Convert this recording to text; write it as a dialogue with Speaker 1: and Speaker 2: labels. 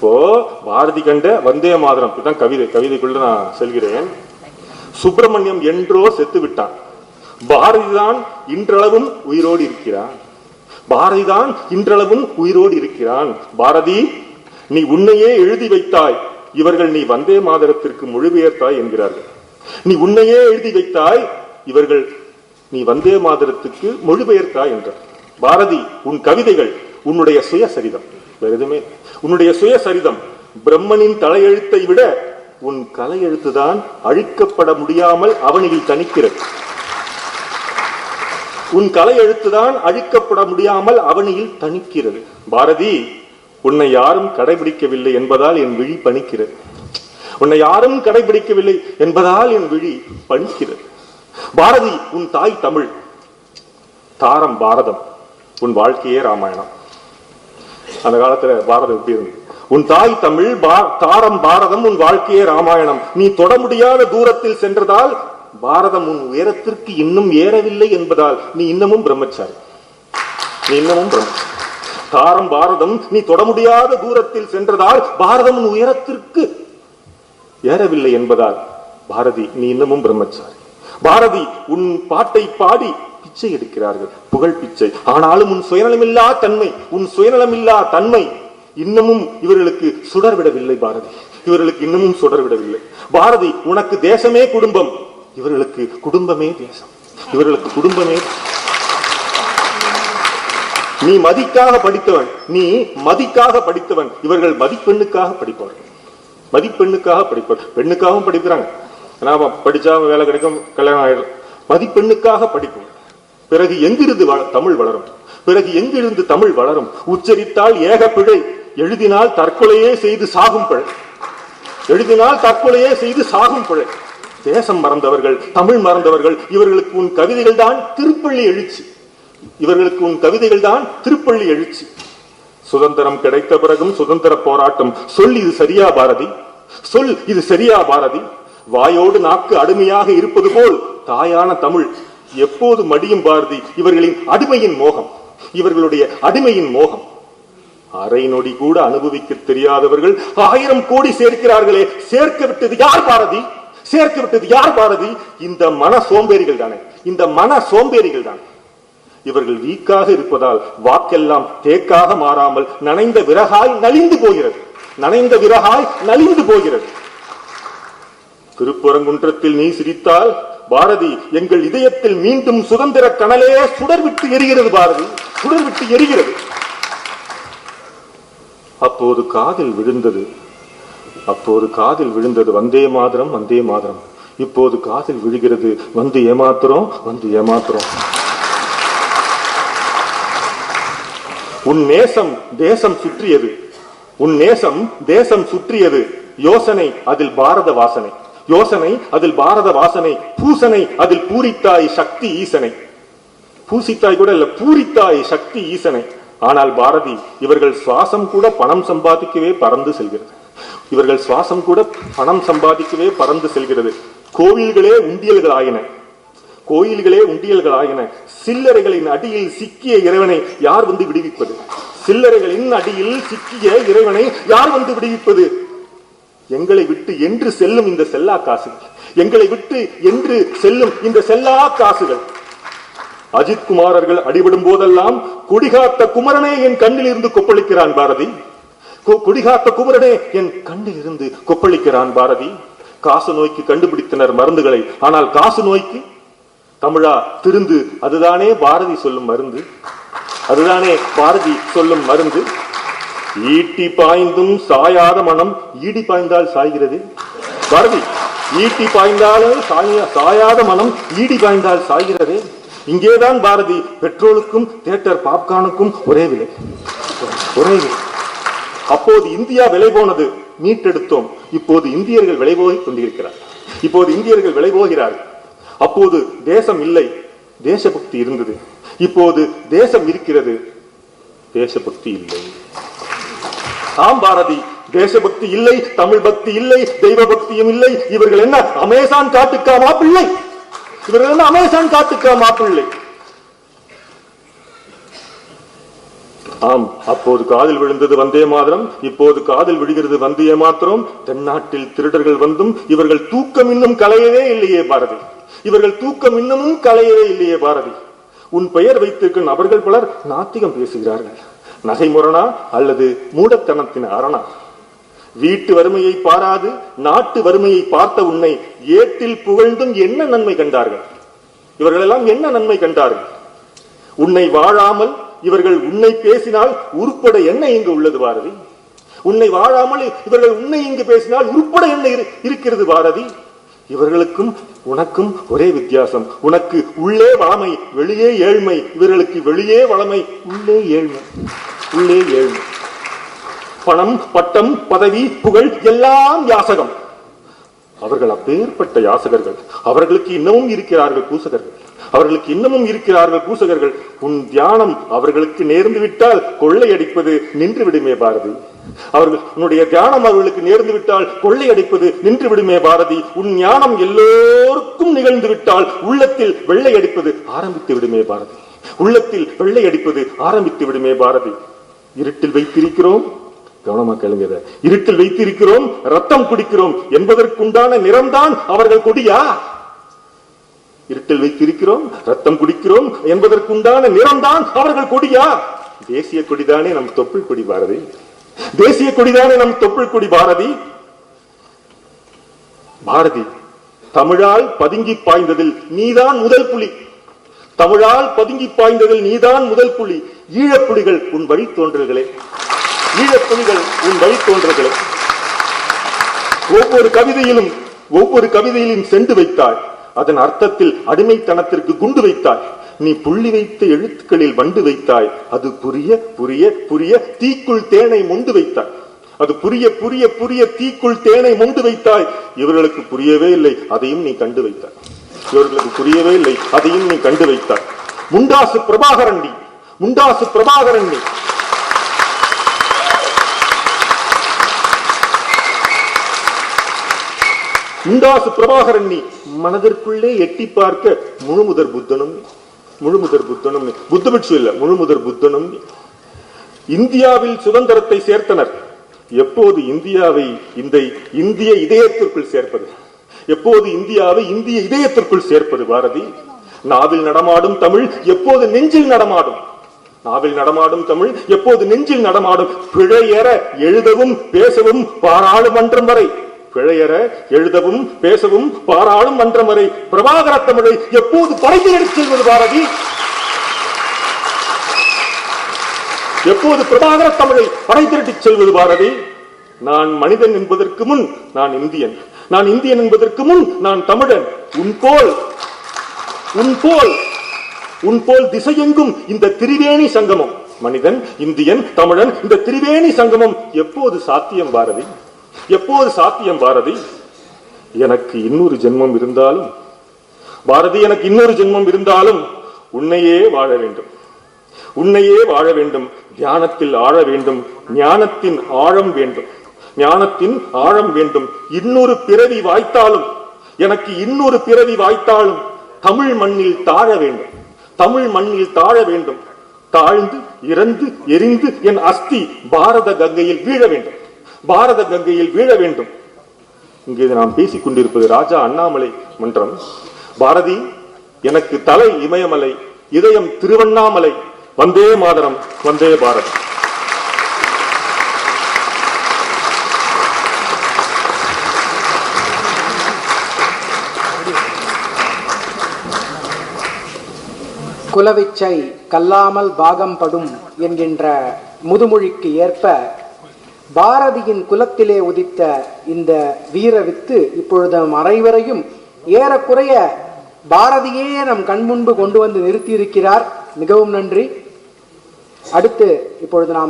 Speaker 1: இப்போ பாரதி கண்ட வந்தே மாதரம். இதுதான் கவிதை கவிதைக்குள்ள நான் செல்கிறேன். சுப்பிரமணியம் என்றோ செத்து விட்டான். பாரதிதான் இன்றளவும் உயிரோடு இருக்கிறான். பாரதிதான் இன்றளவும் உயிரோடு இருக்கிறான். பாரதி நீ உன்னையே எழுதி வைத்தாய். இவர்கள் நீ வந்தே மாதரத்திற்கு மொழிபெயர்த்தாய் என்கிறார்கள். நீ உன்னையே எழுதி வைத்தாய். இவர்கள் நீ வந்தே மாதரத்துக்கு மொழிபெயர்த்தாய் என்றார். பாரதி உன் கவிதைகள் உன்னுடைய சுயசரிதம். வேற எதுவுமே உன்னுடைய சுயசரிதம் பிரம்மனின் தலையெழுத்தை விட உன் கலையெழுத்துதான் அழிக்கப்பட முடியாமல் அவனியில் தணிக்கிறது. உன் கலையெழுத்துதான் அழிக்கப்பட முடியாமல் அவனியில் தணிக்கிறது. பாரதி உன்னை யாரும் கடைபிடிக்கவில்லை என்பதால் என் விழி பணிக்கிறது. உன்னை யாரும் கடைபிடிக்கவில்லை என்பதால் என் விழி பணிக்கிறது. பாரதி உன் தாய் தமிழ். தாரம் பாரதம். உன் வாழ்க்கையே ராமாயணம். அந்த காலத்துல பாரதம் எப்படி இருந்தது? உன் தாய் தமிழ் பா- தாரம் பாரதம் உன் வாழ்க்கையே ராமாயணம். நீ தொட முடியாத தூரத்தில் சென்றதால் பாரதம் உன் உயரத்திற்கு இன்னும் ஏறவில்லை என்பதால் நீ இன்னமும் பிரம்மச்சாரி. நீ இன்னமும் பிரம்மச்சாரி. தாரம் பாரதம் நீ தொட முடியாத தூரத்தில் சென்றதால் பாரதம் உன் உயரத்திற்கு ஏறவில்லை என்பதால் பாரதி நீ இன்னமும் பிரம்மச்சாரி. பாரதி உன் பாட்டை பாடி பிச்சை எடுக்கிறார்கள். புகழ் பிச்சை. ஆனாலும் உன் சுயநலமில்லா தன்மை உன் சுயநலமில்லா தன்மை இன்னமும் இவர்களுக்கு சுடர்விடவில்லை பாரதி. இவர்களுக்கு இன்னமும் சுடர்விடவில்லை. பாரதி உனக்கு தேசமே குடும்பம். இவர்களுக்கு குடும்பமே தேசம். இவர்களுக்கு குடும்பமே நீ மதிக்காக படித்தவன் நீ மதிக்காக படித்தவன். இவர்கள் மதிப்பெண்ணுக்காக படிப்பவர்கள் மதிப்பெண்ணுக்காக படிப்பவர். பெண்ணுக்காகவும் படிக்கிறாங்க. ஏன்னா படிச்சா வேலை கிடைக்கும் கல்யாணம் ஆயிடும். மதிப்பெண்ணுக்காக படிப்பவர். பிறகு எங்கிருந்து வள- தமிழ் வளரும்? பிறகு எங்கிருந்து தமிழ் வளரும்? உச்சரித்தால் ஏக பிழை. எழுதினால் தற்கொலையே செய்து சாகும் பிழை. எழுதினால் தற்கொலையே செய்து சாகும் பிழை. தேசம் மறந்தவர்கள் தமிழ் மறந்தவர்கள் இவர்களுக்கு உன் கவிதைகள் தான் திருப்பள்ளி எழுச்சி. இவர்களுக்கு உன் கவிதைகள் தான் திருப்பள்ளி எழுச்சி. சுதந்திரம் கிடைத்த பிறகும் சுதந்திர போராட்டம். சொல் இது சரியா பாரதி? சொல் இது சரியா பாரதி? வாயோடு நாக்கு அடிமையாக இருப்பது போல் தாயான தமிழ். எப்போது மடியும் பாரதி இவர்களின் அடிமையின் மோகம்? இவர்களுடைய அடிமையின் மோகம். அரை நொடி கூட அனுபவிக்க தெரியாதவர்கள் ஆயிரம் கோடி சேர்க்கிறார்களே. சேர்க்க விட்டது யார் பாரதி? சேர்க்க விட்டது யார் பாரதி? இந்த மன சோம்பேறிகள் தானே. இந்த மன சோம்பேறிகள் தான். இவர்கள் வீக்காக இருப்பதால் வாக்கெல்லாம் தேக்காக மாறாமல் நனைந்த விறகாய் நலிந்து போகிறது. நனைந்த விறகாய் நலிந்து போகிறது. திருப்பரங்குன்றத்தில் நீ சிரித்தால் பாரதி எங்கள் இதயத்தில் மீண்டும் சுதந்திர கனலே சுடர்விட்டு எரிகிறது பாரதி சுடர்விட்டு எரிகிறது. அப்போது காதில் விழுந்தது அப்போது காதில் விழுந்தது வந்தே மாதரம் வந்தே மாதரம். இப்போது காதில் விழுகிறது வந்து ஏமாத்துறோம் வந்து ஏமாத்துறோம். உன் நேசம் தேசம் சுற்றியது உன் நேசம் தேசம் சுற்றியது யோசனை அதில் பாரத வாசனை. யோசனை அதில் பாரத வாசனை பூசனை அதில் பூரித்தாய் சக்தி ஈசனை. பூசித்தாய் கூட இல்ல பூரித்தாய் சக்தி ஈசனை. ஆனால் பாரதி இவர்கள் சுவாசம் கூட பணம் சம்பாதிக்கவே பறந்து செல்கிறது. இவர்கள் சுவாசம் கூட பணம் சம்பாதிக்கவே பறந்து செல்கிறது. கோவில்களே உண்டியல்கள் ஆயின கோயில்களே உண்டியல்கள் ஆயின சில்லறைகளின் அடியில் சிக்கிய இறைவனை யார் வந்து விடுவிப்பது? சில்லறைகளின் அடியில் சிக்கிய இறைவனை யார் வந்து விடுவிப்பது? எங்களை விட்டு என்று செல்லும் இந்த செல்லா காசுகள். எங்களை விட்டு என்று செல்லும் இந்த செல்லா காசுகள். அஜித் குமாரர்கள் அடிபடும் போதெல்லாம் குடிகாத்த குமரனே என் கண்ணில் இருந்து கொப்பளிக்கிறான் பாரதி. குடிகாத்த குமரனே என் கண்ணில் இருந்து கொப்பளிக்கிறான் பாரதி. காசு நோய்க்கு கண்டுபிடித்தனர் மருந்துகளை. ஆனால் காசு நோய்க்கு? தமிழா திருந்து அதுதானே பாரதி சொல்லும் மருந்து. அதுதானே பாரதி சொல்லும் மருந்து. ஈட்டி பாய்ந்தும் சாயாத மனம் ஈடி பாய்ந்தால் சாய்கிறது? பாரதி ஈட்டி பாய்ந்தாலும் சாய- சாயாத மனம் ஈடி பாய்ந்தால் சாய்கிறது? இங்கேதான் பாரதி பெட்ரோலுக்கும் தியேட்டர் பாப்கார்னுக்கும் ஒரே விலை. ஒரே விலை. அப்போது இந்தியா விலை போனது மீட்டெடுத்தோம். இப்போது இந்தியர்கள் விலை போய் கொண்டிருக்கிறார். இப்போது இந்தியர்கள் விலை போகிறார்கள் அப்போது தேசம் இல்லை. தேசபக்தி இருந்தது. இப்போது தேசம் இருக்கிறது. தேசபக்தி இல்லை. ஆம் பாரதி தேசபக்தி இல்லை தமிழ் பக்தி இல்லை தெய்வ பக்தியும் இல்லை. இவர்கள் என்ன அமேசான் காட்டுக்கா மாப்பிள்ளை? இவர்கள் என்ன அமேசான் காட்டுக்கா மாப்பிள்ளை? ஆம் அப்போது காதில் விழுந்தது வந்தே மாத்திரம் இப்போது காதில் விழுகிறது வந்தே மாத்திரம். தென்னாட்டில் திருடர்கள் வந்தும் இவர்கள் தூக்கம் இன்னும் கலையவே இல்லையே பாரதி. இவர்கள் தூக்கம் இன்னமும் கலையவே இல்லையே பாரதி. உன் பெயர் வைத்திருக்கும் நபர்கள் பலர் நாத்திகம் பேசுகிறார்கள். நகைமுரணா அல்லது மூடத்தனத்தின் அரணா? வீட்டு வறுமையை பாராது நாட்டு வறுமையை பார்த்த உன்னை ஏட்டில் புகழ்ந்தும் என்ன நன்மை கண்டார்கள்? இவர்களெல்லாம் என்ன நன்மை கண்டார்கள்? உன்னை வாழாமல் இவர்கள் உன்னை பேசினால் உருப்பட என்ன இங்கு உள்ளது பாரதி? உன்னை வாழாமல் இவர்கள் உன்னை இங்கு பேசினால் உருப்பட என்ன இரு- இருக்கிறது பாரதி? இவர்களுக்கும் உனக்கும் ஒரே வித்தியாசம். உனக்கு உள்ளே வளமை வெளியே ஏழ்மை. இவர்களுக்கு வெளியே வளமை உள்ளே ஏழ்மை. உள்ளே ஏழ்மை. பணம் பட்டம் பதவி புகழ் எல்லாம் யாசகம். அவர்கள் அப்பேற்பட்ட யாசகர்கள். அவர்களுக்கு இன்னமும் இருக்கிறார்கள் பூசகர்கள். அவர்களுக்கு இன்னமும் இருக்கிறார்கள் பூசகர்கள். உன் தியானம் அவர்களுக்கு நேர்ந்து விட்டால் கொள்ளையடிப்பது நின்று விடுமே பாரதி. அவர்கள் உன்னுடைய தியானம் அவர்களுக்கு நேர்ந்து விட்டால் கொள்ளையடிப்பது நின்று விடுமே பாரதி. உன் ஞானம் எல்லோருக்கும் நிகழ்ந்து விட்டால் உள்ளத்தில் வெள்ளையடிப்பது ஆரம்பித்து விடுமே பாரதி. உள்ளத்தில் வெள்ளையடிப்பது ஆரம்பித்து விடுமே பாரதி. இருட்டில் வைத்திருக்கிறோம். கவனமா கேளுங்க இருட்டில் வைத்திருக்கிறோம் ரத்தம் குடிக்கிறோம் என்பதற்குண்டான நிறம்தான் அவர்கள் கொடியா? இருட்டில் வைத்திருக்கிறோம் ரத்தம் குடிக்கிறோம் என்பதற்குண்டான நிறம்தான் அவர்கள் கொடியா? தேசிய கொடிதானே நம் தொப்புள் கொடி பாரதி. தேசிய கொடிதானே நம் தொப்புள் கொடி பாரதி. பாரதி தமிழால் பதுங்கி பாய்ந்ததில் நீதான் முதல் புலி. தமிழால் பதுங்கி பாய்ந்ததில் நீதான் முதல் புலி. ஈழப்புலிகள் உன் வழி தோன்றல்களே ஈழப்புலிகள் உன் வழி தோன்றல்களே ஒவ்வொரு கவிதையிலும் ஒவ்வொரு கவிதையிலும் சென்று வைத்தாள். அதன் அர்த்தத்தில் அடிமைத்தனத்திற்கு குண்டு வைத்தாய். நீ புள்ளி வைத்த எழுத்துக்களில் வண்டு வைத்தாய். அது புரிய புரிய புரிய தீக்குள் தேனை மொண்டு வைத்தாய். அது புரிய புரிய புரிய தீக்குள் தேனை மொண்டு வைத்தாய். இவர்களுக்கு புரியவே இல்லை. அதையும் நீ கண்டு வைத்தாய். இவர்களுக்கு புரியவே இல்லை. அதையும் நீ கண்டு வைத்தாய். முண்டாசு பிரபாகரன் நீ. முண்டாசு பிரபாகரன் நீ. முண்டாசு பிரபாகரன் நீ மனதிற்குள்ளே எட்டி பார்க்க முழுமுதற் புத்தனும் முழுமுதர் முழுமுதற் புத்தனும் புத்த பிட்சு இல்ல முழுமுதற் புத்தனும் இந்தியாவில் சுதந்திரத்தை சேர்த்தனர். எப்போது இந்தியாவை இந்த இந்திய இதயத்திற்குள் சேர்ப்பது? எப்போது இந்தியாவை இந்திய இதயத்திற்குள் சேர்ப்பது பாரதி? நாவில் நடமாடும் தமிழ் எப்போது நெஞ்சில் நடமாடும்? நாவில் நடமாடும் தமிழ் எப்போது நெஞ்சில் நடமாடும்? பிழையற எழுதவும் பேசவும் பாராளுமன்றம் வரை. பிழையற எழுதவும் பேசவும் பாராளும் மன்றம் வரை பிரபாகர தமிழை எப்போது படையில் எடுத்து செல்வது பாரதி? எப்போது பிரபாகர தமிழை படை திரட்டிச் செல்வது பாரதி? நான் மனிதன் என்பதற்கு முன் நான் இந்தியன். நான் இந்தியன் என்பதற்கு முன் நான் தமிழன். உன் போல் உன் போல் உன் போல் திசையெங்கும் இந்த திரிவேணி சங்கமம். மனிதன் இந்தியன் தமிழன் இந்த திரிவேணி சங்கமம் எப்போது சாத்தியம் பாரதி? எப்போது சாத்தியம் பாரதி? எனக்கு இன்னொரு ஜென்மம் இருந்தாலும் பாரதி எனக்கு இன்னொரு ஜென்மம் இருந்தாலும் உன்னையே வாழ வேண்டும். உன்னையே வாழ வேண்டும். தியானத்தில் ஆழ வேண்டும். ஞானத்தின் ஆழம் வேண்டும். ஞானத்தின் ஆழம் வேண்டும். இன்னொரு பிறவி வாய்த்தாலும் எனக்கு இன்னொரு பிறவி வாய்த்தாலும் தமிழ் மண்ணில் தாழ வேண்டும். தமிழ் மண்ணில் தாழ வேண்டும். தாழ்ந்து இறந்து எரிந்து என் அஸ்தி பாரத கங்கையில் வீழ வேண்டும். பாரத கங்கையில் வீழ வேண்டும். இங்கே நாம் பேசிக் கொண்டிருப்பது ராஜா அண்ணாமலை மன்றம். பாரதி எனக்கு தலை இமயமலை இதயம் திருவண்ணாமலை. வந்தே மாதரம் வந்தே பாரத்.
Speaker 2: குலவிச்சை கல்லாமல் பாகம் படும் என்கின்ற முதுமொழிக்கு ஏற்ப பாரதியின் குலத்திலே உதித்த இந்த வீர வித்து இப்பொழுது மறைவரையும் அனைவரையும் ஏறக்குறைய பாரதியே நம் கண்முன்பு கொண்டு வந்து நிறுத்தியிருக்கிறார். மிகவும் நன்றி. அடுத்து இப்பொழுது நாம்